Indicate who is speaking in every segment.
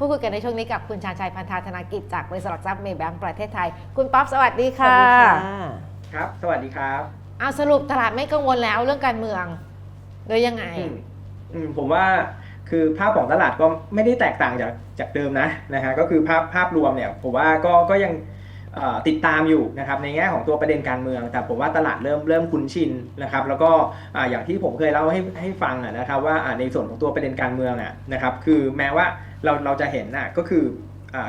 Speaker 1: พูดคุยกันในช่วงนี้กับคุณชาญชัยพันธาธนากิจจากบริษัทหลักทรัพย์เมย์แบงก์ประเทศไทย คุณป๊อปสวัสดีค่ะ
Speaker 2: ครับ สวัสดีครับ
Speaker 1: เอาสรุปตลาดไม่กังวลแล้วเรื่องการเมืองโดยยังไง
Speaker 2: อืมอืมผมว่าคือภาพของตลาดก็ไม่ได้แตกต่างจากจากเดิมนะนะฮะก็คือภาพภาพรวมเนี่ยผมว่าก็ก็ยังเอ่อ ติดตามอยู่นะครับในแง่ของตัวประเด็นการเมือง แต่ผมว่าตลาดเริ่มเริ่มคุ้นชินนะครับ แล้วก็อย่างที่ผมเคยเล่าให้ให้ฟังนะครับว่าในส่วนของตัวประเด็นการเมืองนะครับ คือแม้ว่าเราเราจะเห็นน่ะก็คือ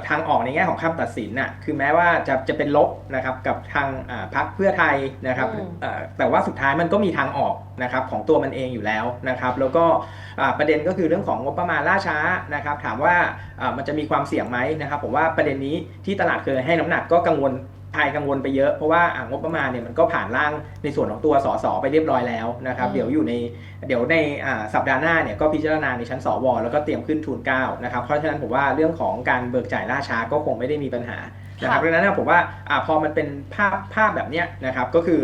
Speaker 2: ทางออกในแง่ของคำตัดสินน่ะคือแม้ว่าจะจะเป็นลบนะครับกับทางอ่าพรรคเพื่อไทยนะครับ
Speaker 1: อืม
Speaker 2: เอ่อแต่ว่าสุดท้ายมันก็มีทางออกนะครับของตัวมันเองอยู่แล้วนะครับแล้วก็อ่าประเด็นก็คือเรื่องของงบประมาณล่าช้านะครับถามว่าอ่ามันจะมีความเสี่ยงไหมนะครับผมว่าประเด็นนี้ที่ตลาดเคยให้น้ำหนักก็กังวล ไทยกังวลไปเยอะเพราะว่าอ่างบประมาณเนี่ยมันก็ผ่านร่างในส่วนของตัวสสไปเรียบร้อยแล้วนะครับ
Speaker 1: อืม
Speaker 2: เดี๋ยวอยู่ในเดี๋ยวในอ่าสัปดาห์หน้าเนี่ยก็พิจารณาในชั้นสวแล้วก็เตรียมขึ้นทูลเกล้านะครับเพราะฉะนั้นผมว่าเรื่องของการเบิกจ่ายล่าช้าก็คงไม่ได้มีปัญหานะครับ
Speaker 1: ค่ะ
Speaker 2: ดังนั้นเนยผมว่าอาพอมันเป็นภาพภาพแบบเนี้ยนะครับก็คือ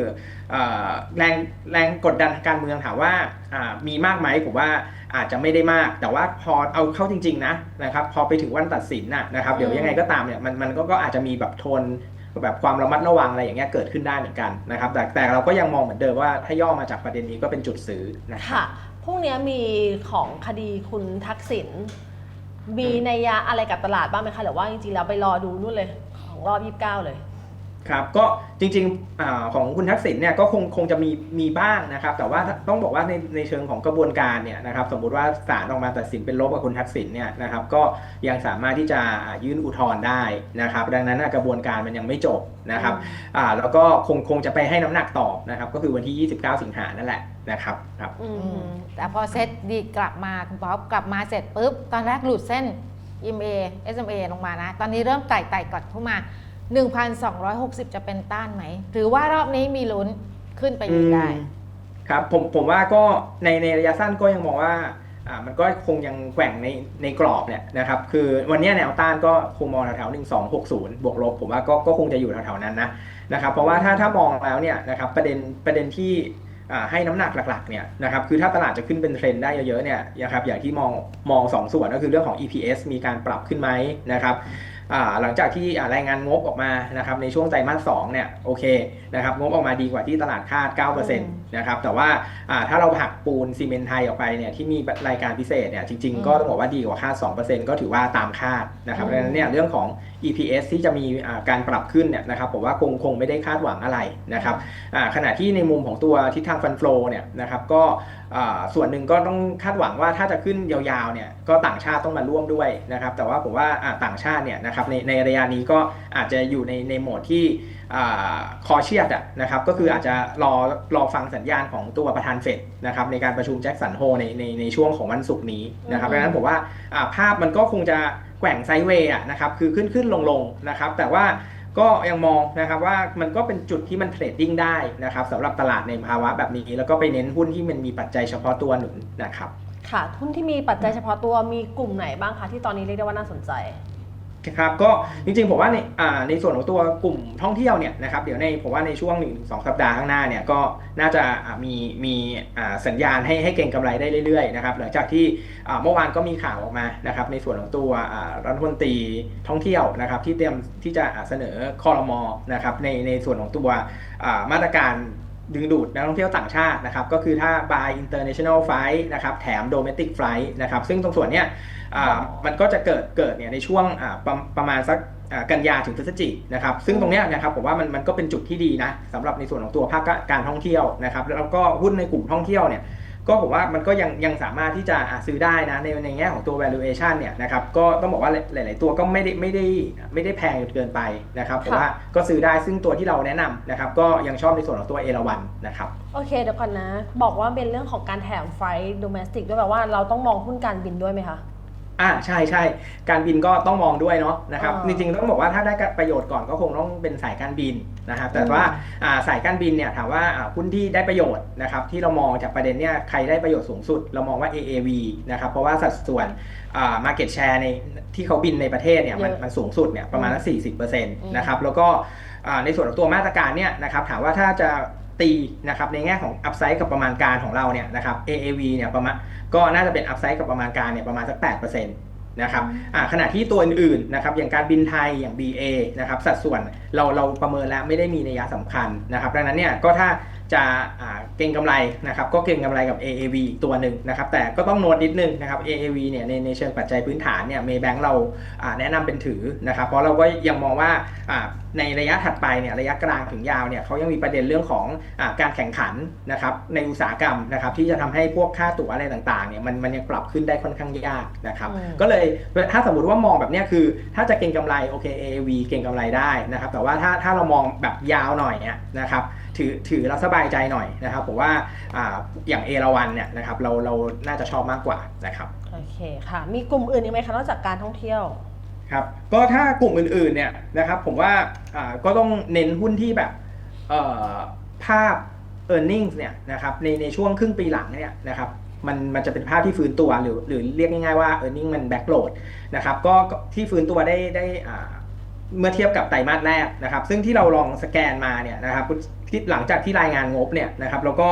Speaker 2: เอ่อแรงแรงกดดันทางการเมืองถามว่าอ่ามีมากไหมผมว่าอาจจะไม่ได้มาก แต่ว่าพอเอาเข้าจริงๆนะนะครับพอไปถึงวันตัดสินน่ะนะครับเดี๋ยวยังไงก็ตามเนี่ยมันมันก็ก็อาจจะมีแบบโทน แบบความระมัดระวังอะไรอย่างเงี้ยเกิดขึ้นได้เหมือนกันนะครับ แต่แต่เราก็ยังมองเหมือนเดิมว่าถ้าย่อมาจากประเด็นนี้ก็เป็นจุดซื้อนะครับ
Speaker 3: ค่ะพรุ่งนี้มีของคดีคุณทักษิณมีนัยยะอะไรกับตลาดบ้างไหมคะหรือว่าจริงๆแล้วไปรอดูนู่นเลย ของรอบ 29 เลย
Speaker 2: ครับก็จริงๆอของคุณทักษิณเนี่ยก็คงคงจะมีมีบ้างนะครับ แต่ว่าต้องบอกว่าในในเชิงของกระบวนการเนี่ยนะครับสมมุติว่าศาลออกมาตัดสินเป็นลบกับคุณทักษิณเนี่ยนะครับก็ยังสามารถที่จะยื่นอุทธรณ์ได้นะครับ ดังนั้นกระบวนการมันยังไม่จบนะครับอ่าแล้วก็คงคงจะไปให้น้ำหนักต่อนะครับก็คือวันที่ 29 สิงหานั่นแหละนะครับครับ
Speaker 1: แต่พอเซตดีกลับมาคุณป๊อปกลับมาเสร็จปุ๊บตอนแรกหลุดเส้น EMA SMA ลงมานะ ตอนนี้เริ่มไต่ไต่กลับเข้ามา 1,260 จะเป็นต้านไหม หรือว่ารอบนี้มีลุ้นขึ้นไปยืนได้
Speaker 2: ครับผมผมว่าก็ในในระยะสั้นก็ยังมองว่าอ่ามันก็คงยังแกว่งในในกรอบเนี่ยนะครับคือวันนี้แนวต้านก็คงมองแถวๆหนึ่งสองหกศูนย์บวกลบผมว่าก็ก็คงจะอยู่แถวๆนั้นนะนะครับเพราะว่าถ้าถ้ามองแล้วเนี่ยนะครับประเด็นประเด็นที่ให้น้ำหนักหลักๆเนี่ยนะครับคือถ้าตลาดจะขึ้นเป็นเทรนด์ได้เยอะๆเนี่ยนะครับอย่างที่มองมองสองส่วนก็คือเรื่องของ EPS มีการปรับขึ้นไหมนะครับ หลังจากที่อ่ารายงานงบออกมานะครับในช่วงไตรมาส2เนี่ยโอเคนะครับงบออกมาดีกว่าที่ตลาดคาด 9%นะครับแต่ว่าอ่าถ้าเราหักปูนซีเมนต์ไทยออกไปเนี่ยที่มีรายการพิเศษเนี่ยจริง
Speaker 1: อืม
Speaker 2: ๆก็ต้องบอกว่าดีกว่าคาด 2%ก็ถือว่าตามคาดนะครับ
Speaker 1: อืม
Speaker 2: ดังนั้นเนี่ยเรื่องของ EPS ที่จะมีอ่าการปรับขึ้นเนี่ยนะครับผมว่าคงคงไม่ได้คาดหวังอะไรนะครับอ่าขณะที่ในมุมของตัวทิศทางฟันฟลอเนี่ยนะครับก็อ่าส่วนหนึ่งก็ต้องคาดหวังว่าถ้าจะขึ้นยาวๆเนี่ย ก็ต่างชาติต้องมาร่วมด้วยนะครับ แต่ว่าผมว่าต่างชาติเนี่ยนะครับในในระยะนี้ก็อาจจะอยู่ในในโหมดที่คอเชียดนะครับ ก็คืออาจจะรอรอฟังสัญญาณของตัวประธานเฟดนะครับในการประชุมแจ็คสันโฮในในในช่วงของวันศุกร์นี้นะครับดังนั้นผมว่าภาพมันก็คงจะแกว่งไซเวย์นะครับคือขึ้นขึ้นลงลงนะครับ แต่ว่าก็ยังมองนะครับว่ามันก็เป็นจุดที่มันเทรดดิ้งได้นะครับสำหรับตลาดในภาวะแบบนี้ แล้วก็ไปเน้นหุ้นที่มันมีปัจจัยเฉพาะตัวหนุนนะครับ
Speaker 3: ค่ะหุ้นที่มีปัจจัยเฉพาะตัวมีกลุ่มไหนบ้างคะที่ตอนนี้เรียกได้ว่าน่าสนใจ
Speaker 2: ครับก็จริงๆผมว่าในในส่วนของตัวกลุ่มท่องเที่ยวเนี่ยนะครับเดี๋ยวในผมว่าในช่วง1นสสัปดาห์ข้างหน้าเนี่ยก็น่าจะมีมีสัญญาณให้ให้เก่งกำไรได้เรื่อยๆนะครับหลังจากที่เมื่อวานก็มีข่าวออกมานะครับในส่วนของตัวรัฐมนตรีท่องเที่ยวนะครับที่เตรียมที่จะเสนอคอรมอนะครับในในส่วนของตัวมาตรการ ดึงดูดนักท่องเที่ยวต่างชาตินะครับก็คือถ้า buy international flight นะครับแถม domestic flight นะครับซึ่งตรงส่วนเนี้ยมันก็จะเกิดเกิดเนี่ยในช่วงประประมาณสักกันยาถึงพฤศจิกนะครับซึ่งตรงเนี้ยนะครับผมว่ามันมันก็เป็นจุดที่ดีนะสำหรับในส่วนของตัวภาคการท่องเที่ยวนะครับแล้วก็หุ้นในกลุ่มท่องเที่ยวเนี่ย ก็ผมว่ามันก็ยังยังสามารถที่จะอ่าซื้อได้นะในในแง่ของตัว valuation เนี่ยนะครับก็ต้องบอกว่าหลาย ๆ ตัวก็ไม่ได้ไม่ได้ไม่ได้แพงจนเกินไปนะครับผมว่าก็ซื้อได้ซึ่งตัวที่เราแนะนำนะครับก็ยังชอบในส่วนของตัวเอราวันนะครับ
Speaker 3: โอเคเดี๋ยวก่อนนะ บอกว่าเป็นเรื่องของการแถมไฟล์โดเมสติกด้วยแบบว่าเราต้องมองหุ้นการบินด้วยไหมคะ
Speaker 2: อ่าใช่ใช่การบินก็ต้องมองด้วยเนาะนะครับ
Speaker 3: อ่า
Speaker 2: จริงๆต้องบอกว่าถ้าได้ประโยชน์ก่อนก็คงต้องเป็นสายการบิน นะครับแต่
Speaker 3: อืม
Speaker 2: ว่าอ่าสายการบินเนี่ยถามว่าอ่าหุ้นที่ได้ประโยชน์นะครับที่เรามองจากประเด็นเนี่ยใครได้ประโยชน์สูงสุด เรามองว่า AAV นะครับเพราะว่าสัดส่วนอ่า market share ในที่เขาบินในประเทศเนี่ยมัน
Speaker 3: เยอะ
Speaker 2: มันสูงสุดเนี่ยประมาณสี่สิบเปอร์เซ็นต์นะครับแล้วก็อ่าในส่วนของตัวมาตรการเนี่ยนะครับถามว่าถ้าจะตีนะครับในแง่ของ upside กับประมาณการของเราเนี่ยนะครับ AAV เนี่ยประมาณก็น่าจะเป็น upside กับประมาณการเนี่ยประมาณสัก8%น นะครับขณะที่ตัวอื่นๆนะครับอย่างการบินไทยอย่าง BA นะครับสัดส่วนเราเราประเมินแล้วไม่ได้มีนัยสำคัญนะครับดังนั้นเนี่ยก็ถ้า จะอ่าเก็งกำไรนะครับก็เก็งกำไรกับ AAV อีกตัวหนึ่งนะครับแต่ก็ต้องโน้ตนิดนึงนะครับ AAV เนี่ยในในเชิงปัจจัยพื้นฐานเนี่ยเมย์แบงค์เราอ่าแนะนำเป็นถือนะครับเพราะเราก็ยังมองว่าอ่าในระยะถัดไปเนี่ยระยะกลางถึงยาวเนี่ยเขายังมีประเด็นเรื่องของอาการแข่งขันนะครับในอุตสาหกรรมนะครับที่จะทำให้พวกค่าตั๋วอะไรต่างๆเนี่ยมันมันยังปรับขึ้นได้ค่อนข้างยากนะครับ
Speaker 3: อืม
Speaker 2: ก็เลยถ้าสมมติว่ามองแบบเนี้ยคือ ถ้าจะเก็งกำไรโอเค AAV เก็งกำไรได้นะครับแต่ว่าถ้าถ้าเรามองแบบยาวหน่อยเนี่ยนะครับถือถือแล้วสบายใจหน่อยนะครับผมว่าอ่าอย่างเอราวันเนี่ยนะครับเราเราน่าจะชอบมากกว่านะครับ
Speaker 3: โอเคค่ะ มีกลุ่มอื่นอีกไหมคะนอกจากการท่องเที่ยว
Speaker 2: ครับก็ถ้ากลุ่มอื่นๆเนี่ยนะครับผมว่าอ่าก็ต้องเน้นหุ้นที่แบบเอ่อภาพ e a r n i n g เนี่ยนะครับในในช่วงครึ่งปีหลังเนี่ยนะครับมันมันจะเป็นภาพที่ฟื้นตัวหรือหรือเรียกง่ายๆว่า e a r n i n g มัน backload นะครับก็ก็ที่ฟื้นตัวได้ได้อ่าเมื่อเทียบกับไตรมาสแรกนะครับ ซึ่งที่เราลองสแกนมาเนี่ยนะครับ ที่หลังจากที่รายงานงบเนี่ยนะครับแล้วก็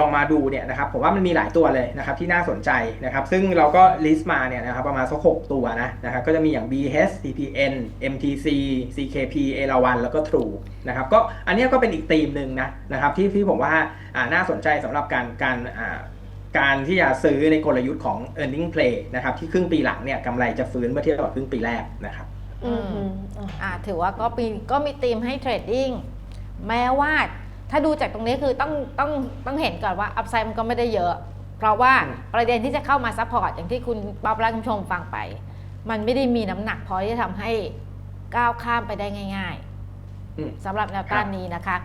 Speaker 2: ลองมาดูเนี่ยนะครับผมว่ามันมีหลายตัวเลยนะครับที่น่าสนใจนะครับซึ่งเราก็ลิสต์มาเนี่ยนะครับประมาณสักหกตัวนะนะครับก็จะมีอย่าง BH CPN MTC CKP เอราวันแล้วก็ True นะครับก็อันนี้ก็เป็นอีกธีมหนึ่งนะนะครับที่ที่ผมว่าน่าสนใจสำหรับการการการที่จะซื้อในกลยุทธ์ของ e a r n i n g play นะครับที่ครึ่งปีหลังเนี่ยกำไรจะฟื้นเมื่อเทียบกับครึ่งปีแรกนะครับ
Speaker 3: อืมอืมอะ
Speaker 1: อ่าถือว่าก็มีก็มีธีมให้เทรดดิ้ง แม้ว่าถ้าดูจากตรงนี้คือต้องต้องต้องเห็นก่อนว่าอัพไซด์มันก็ไม่ได้เยอะ เพราะว่า
Speaker 2: อืม
Speaker 1: ประเด็นที่จะเข้ามาซัพพอร์ตอย่างที่คุณป๊อบและคุณผู้ชมฟังไป มันไม่ได้มีน้ำหนักพอที่จะทำให้ก้าวข้ามไปได้ง่าย
Speaker 2: อืม
Speaker 1: ๆสำหรับแนวต้านนี้นะคะ